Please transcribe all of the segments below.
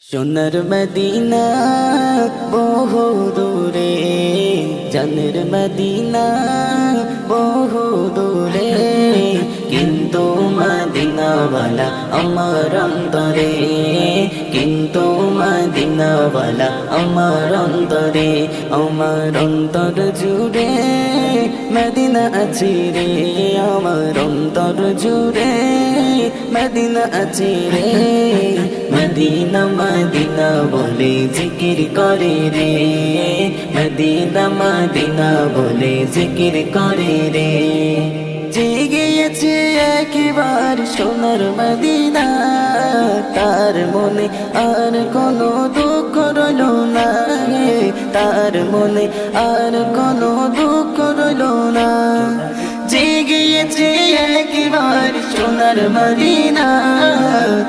সোনার মদিনা বহু দূরে। জানের মদিনা বহু দূরে। কিন্তু মদিনাওয়ালা আমার অন্তরে। কিন্তু মদিনাওয়ালা আমার অন্তরে, আমার অন্তর জুড়ে মদিনা আছে রে, আমার অন্তর জুড়ে মদিনা আছে রে। মদিনা মদিনা বলে জিকির করে রে, মদিনা মদিনা বলে জিকির করে রে। জেগেছে একবার সোনার মদিনা, তার মনে আর কোনো দুঃখ রইল না তার মনে আর কোনো দুঃখ রইল না। জেগেছে একবার সোনার মদিনা,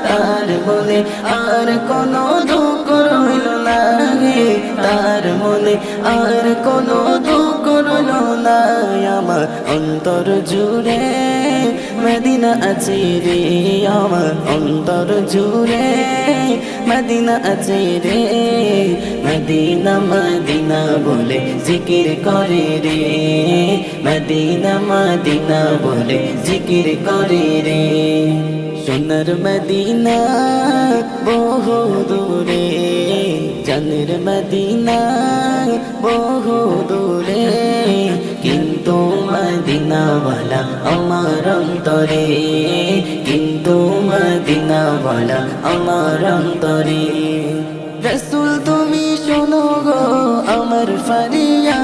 তার মনে আর কোনো দুঃখ রইল না তার মনে আর কোনো দুঃখ না আমার অন্তর জুড়ে, মদিনা আছে রে আমার অন্তর জুড়ে, মদিনা আছে রে, মদিনা মদিনা বলে জিকির করে রে, মদিনা মদিনা বলে জিকির করে রে। সোনার মদিনা বহু দূরে জানের মদিনা বহু দূরে, কিন্তু মদিনাওয়ালা আমার অন্তরে, কিন্তু মদিনাওয়ালা আমার অন্তরে। রসুল, তুমি শোনো গো আমার ফারিয়া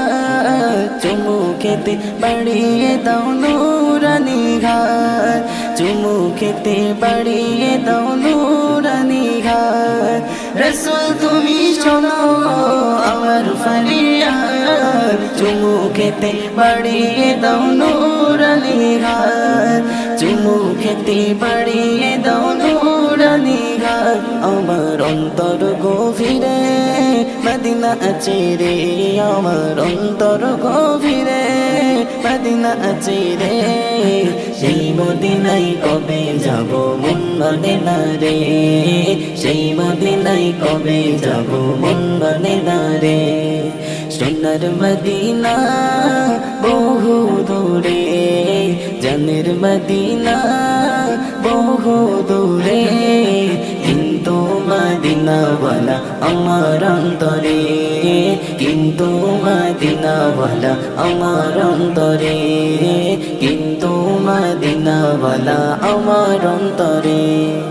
চুমু খেতে বাড়িয়ে দাও নুরানি ঘাট চুমু খেতে বাড়িয়ে দাও নুরানি ঘাট। রসুল চুমু খেতে বাড়িয়ে দাও নুরানি ঘাট চুমু খেতে বাড়িয়ে দাও নুরানি ঘাট আমার অন্তর গভীরে মদিনা রে আমার অন্তর গভীরে মদিনা আছে রে সেই মদিনাই কবে যাব মন মানে রে সেই মদিনাই কবে যাব মন রে সোনার মদিনা, বহু দূরে। জানের মদিনা, বহু দূরে। কিন্তু মদিনাওয়ালা আমার অন্তরে। কিন্তু মদিনাওয়ালা আমার অন্তরে। কিন্তু মদিনাওয়ালা আমার অন্তরে।